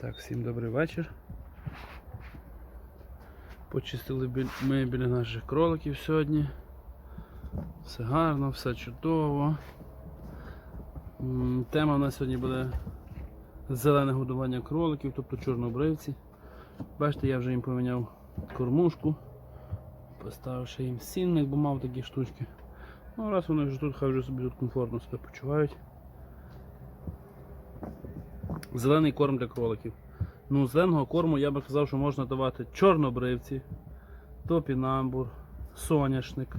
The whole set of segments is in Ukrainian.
Так, всім добрий вечір. Почистили ми біля наших кроликів сьогодні. Все гарно, все чудово. Тема в нас сьогодні буде зелене годування кроликів, тобто чорнобривці. Бачите, я вже їм поміняв кормушку, поставивши їм сінник, бо мав такі штучки. Ну, раз вони вже тут, хай вже собі тут комфортно себе почувають. Зелений корм для кроликів. Ну, зеленого корму я би казав, що можна давати чорнобривці, топінамбур, соняшник.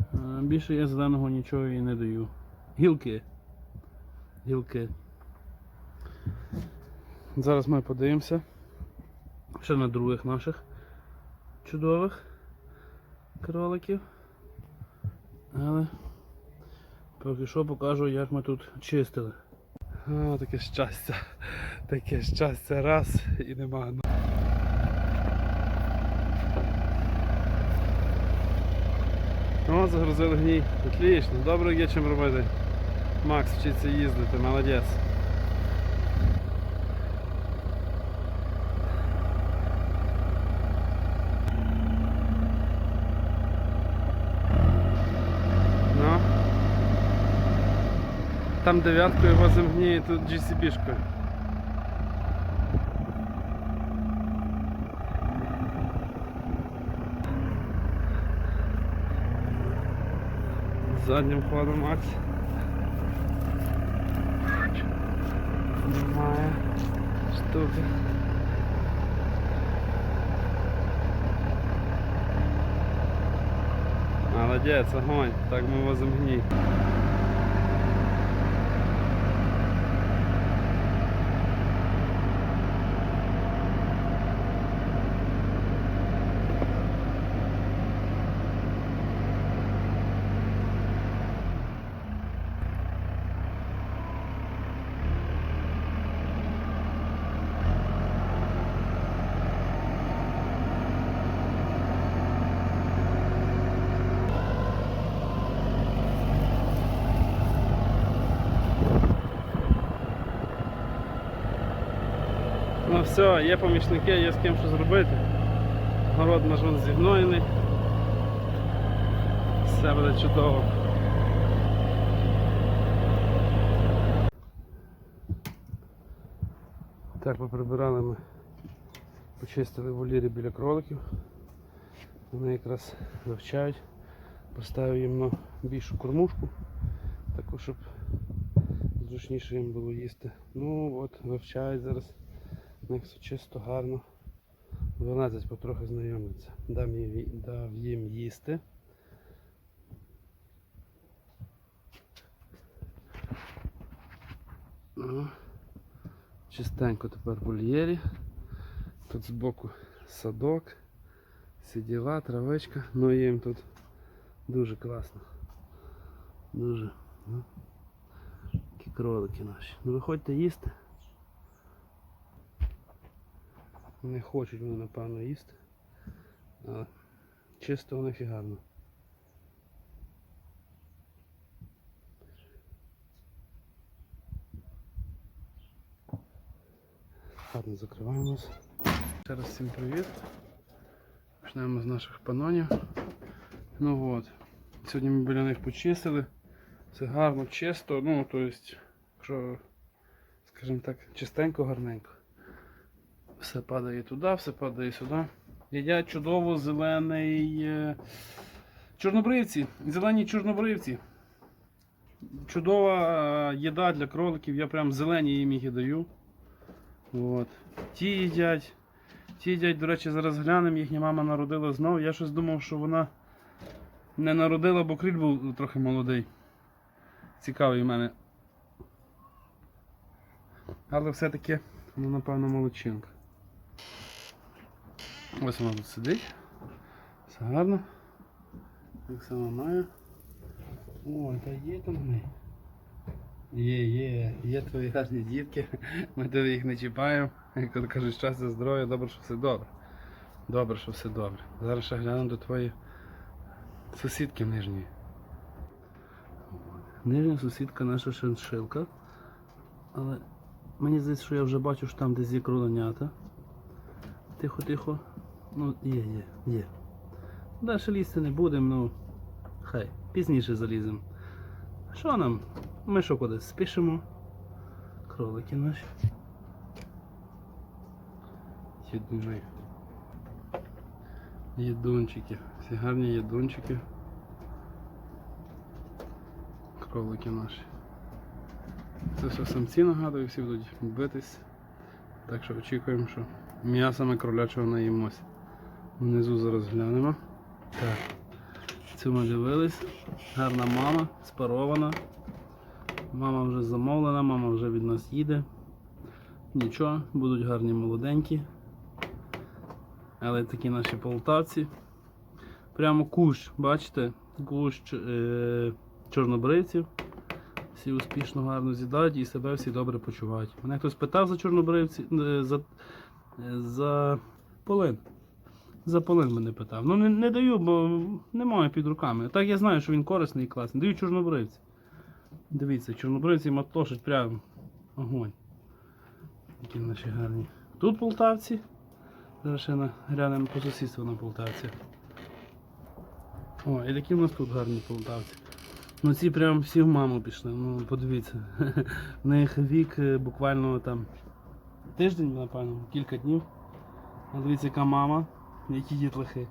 Е, Більше я зеленого нічого і не даю. Гілки. Гілки. Зараз ми подивимося. Ще на других наших чудових кроликів. Але поки що покажу, як ми тут чистили. О, таке щастя. Таке щастя раз і нема. О, загрузили гній. Отлично, добре є чим робити. Макс вчиться їздити, молодець. Там дев'яткою возим гній, тут GCB-шкою. Заднім ходом Макс. Немає штуки. Молодець, огонь. Так ми возимо Все, є помічники, є з ким що зробити. Город наш вон зігноєний. Все буде чудово. Так, поприбирали ми, почистили вольєри біля кроликів. Вони якраз вивчають. Поставив їм на більшу кормушку, таку, щоб зручніше їм було їсти. Ну от, вивчають зараз. Них все чисто гарно. Вилазять потрохи знайомляться. Дам їм, дав їм їсти. О, Чистенько тепер вольєрі. Тут збоку садок, всі діла, травичка. Ну їм тут дуже класно. Дуже. Такі кролики наші. Ну виходьте їсти. Не хочуть вони, напевно, їсти. Але чисто них і гарно. Закриваємось. Ще раз всім привіт. Почнемо з наших панонів. Ну от. Сьогодні ми біля них почистили. Все гарно, чисто, ну, то есть, якщо, скажімо так, чистенько, гарненько. Все падає туди, все падає сюди. Їдять чудово зелений е, чорнобривці. Зелені чорнобривці. Чудова е, їда для кроликів. Я прям зелені їм їх і даю. От. Ті їдять. Ті їдять, до речі, зараз глянемо, їхня мама народила знову. Я щось думав, що вона не народила, бо криль був трохи молодий. Цікавий в мене. Але все-таки, ну, напевно, молодчинка. Ось вона тут сидить. Все гарно. Так само має. Ой, та є там в неї. Є, є, є твої гарні дітки. Ми тебе їх не чіпаємо. То кажуть, щастя, здоров'я, добре, що все добре. Добре, що все добре. Зараз ще глянемо до твоєї сусідки нижньої. Нижня сусідка наша шиншилка. Але Мені здається, що я вже бачу, що там десь є кроленята. Тихо, тихо. Ну, є, є, є. Далі лізти не будемо, ну. Хай, пізніше заліземо. Що нам? Ми що куди? Спішимо. Кролики наші. Єдуни. Єдунчики. Всі гарні єдунчики. Кролики наші. Це все самці нагадую, всі будуть битись. Так що очікуємо, що м'яса ми кролячого наїмось. Внизу зараз глянемо. Так. Цю ми дивились. Гарна мама, спарована. Мама вже замовлена, мама вже від нас їде. Нічого, будуть гарні молоденькі. Але такі наші полтавці. Прямо кущ, бачите? Кущ е- чорнобривців. Всі успішно гарно з'їдають і себе всі добре почувають. Мене хтось питав за чорнобривці, е, за, е, за полин. За полин мене питав. Ну не, не даю, бо немає під руками. Так я знаю, що він корисний і класний. Даю чорнобривці. Дивіться, чорнобривці матошать прямо огонь. Які наші гарні. Тут полтавці. Зараз ще глянемо по сусідству на полтавці. О, і такі в нас тут гарні полтавці. Ну ці прям всі в маму пішли. Ну подивіться. В них вік е, буквально там тиждень, напевно, кілька днів. Дивіться, яка мама, які дітлахи.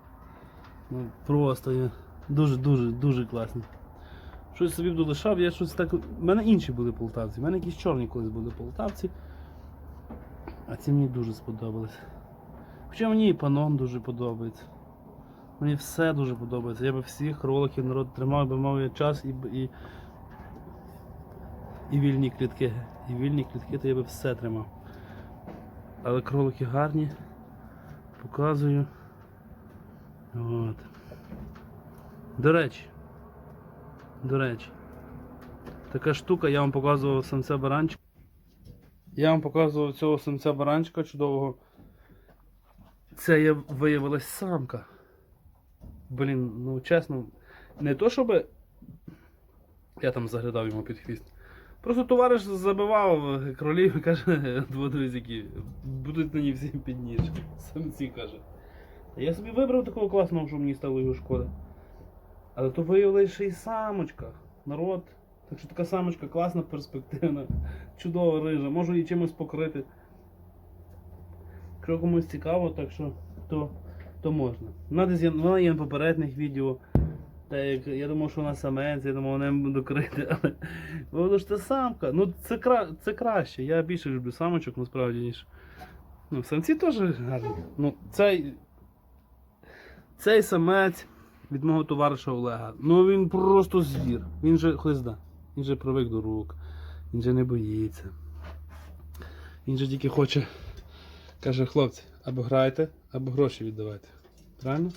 Ну просто дуже-дуже дуже класні. Щось собі буду лишав, я щось так. У мене інші були полтавці. У мене якісь чорні колись були полтавці. А ці мені дуже сподобались. Хоча мені і панон дуже подобається. Мені все дуже подобається. Я би всіх кроликів народ тримав, би мав я час і, і, і вільні клітки. І вільні клітки, то я би все тримав. Але кролики гарні. Показую. От. До речі. До речі. Така штука, я вам показував самця баранчика. Я вам показував цього самця баранчика чудового. Це є, виявилась самка. Блін, ну чесно, не то щоб я там заглядав йому під хвіст. Просто товариш забивав кролів і каже, які будуть на ній всі підніжки. Самці каже. Я собі вибрав такого класного, що мені стало його шкода. Але то виявилася ще й самочка. Народ. Так що така самочка класна, перспективна, чудова рижа, можу її чимось покрити. Якщо комусь цікаво, так що то, то можна. Вона є на попередніх відео. Та як я думав, що вона самець, я думав, вона буду крити, але воно ж це самка. Ну це, кра... це краще. Я більше люблю самочок, насправді, ніж. Ну, самці теж гарні. Ну, цей, цей самець від мого товариша Олега. Ну він просто звір. Він же хлизда. Він же привик до рук. Він же не боїться. Він же тільки хоче. Каже, хлопці, або грайте, або гроші віддавайте. Правильно?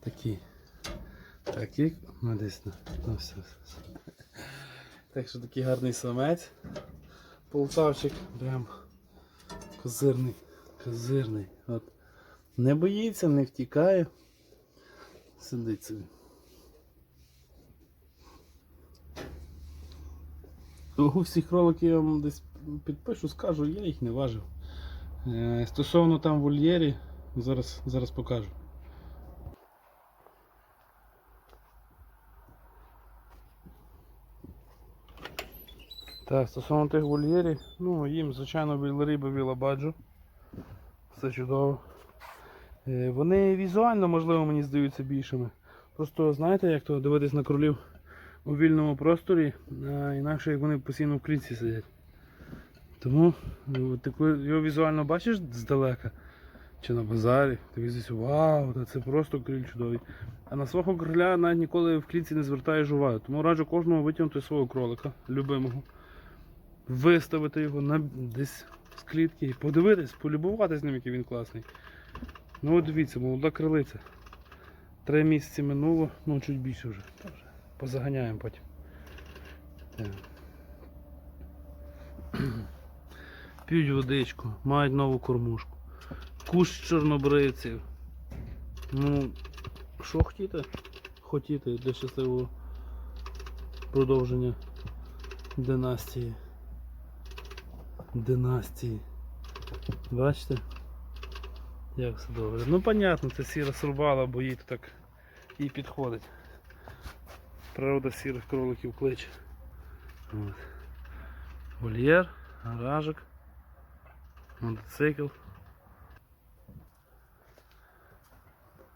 Такі. Такі. Ну десь на. Ну все, все. Так що такий гарний самець. Полтавчик. Прям козирний. Козирний. От. Не боїться, не втікає. Сидить собі. У всіх я вам десь підпишу, скажу, я їх не важив. Е, Стосовно там вольєрі, зараз, зараз покажу. Так, стосовно тих вольєрів, ну їм, звичайно, біл риби біла баджу. Все чудово. Е, Вони візуально, можливо, мені здаються більшими. Просто знаєте, як то дивитись на кролів у вільному просторі, а інакше як вони постійно в клітці сидять. Тому ну, ти коли його візуально бачиш здалека чи на базарі, ти візись, вау, це просто криль чудовий. А на свого кроля навіть ніколи в клітці не звертаєш уваги. Тому раджу кожному витягнути свого кролика, любимого, виставити його на десь з клітки і подивитись, полюбуватись ним, який він класний. Ну от дивіться, молода крилиця. Три місяці минуло, ну чуть більше вже. Позаганяємо потім. Так. П'ють водичку, мають нову кормушку. Кущ чорнобривців. Ну, що хотіти? Хотіти для щасливого продовження династії. династії. Бачите? Як все добре. Ну понятно, це сіра сурбала, бо їй так їй підходить. Природа сірих кроликів кличе. Вольєр, гаражик, мотоцикл.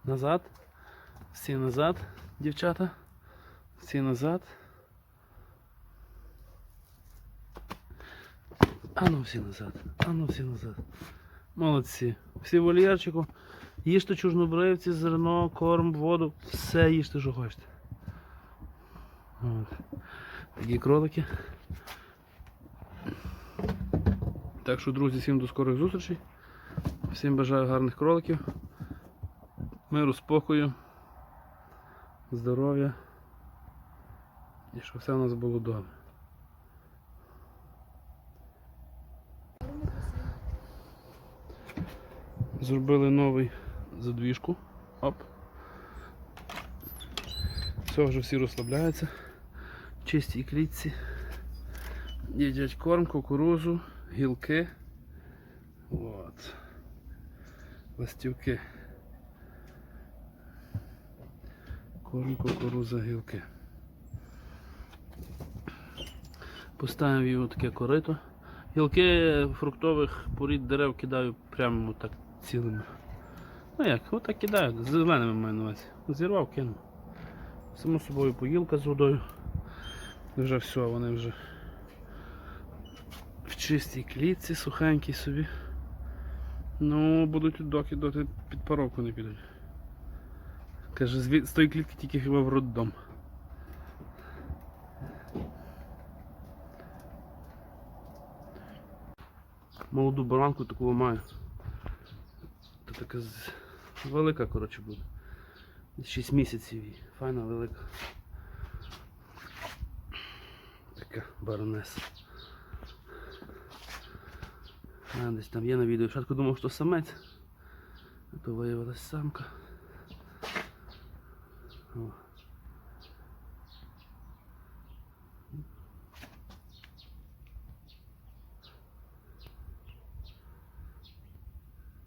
Назад. Всі назад, дівчата. Всі назад. А ну всі назад. А ну всі назад. Молодці. Всі в вольєрчику. Їжте чужнобривці, зерно, корм, воду. Все їжте, що хочете. От. Такі кролики. Так що, друзі, всім до скорих зустрічей. Всім бажаю гарних кроликів. Миру, спокою, здоров'я. І щоб все у нас було добре. Зробили новий задвіжку. Оп. Все, вже всі розслабляються. В чистій клітці. Їдять корм, кукурузу, гілки. От. Ластівки. Корм, кукуруза, гілки. Поставив його таке корито. Гілки фруктових порід дерев кидаю прямо так цілими. Ну як, отак кидаю, зеленими маю на увазі. Зірвав, кинув. Само собою поїлка з водою. Вже все, вони вже чистій клітці, сухенькій собі. Ну, будуть доки доти під паровку не підуть. Каже, з тої клітки тільки хіба в роддом. Молоду баранку таку маю. Це така велика, коротше, буде. 6 місяців їй. Файна велика. Така баронеса. А, десь там є на відео. Спочатку думав, що самець. А то виявилась самка.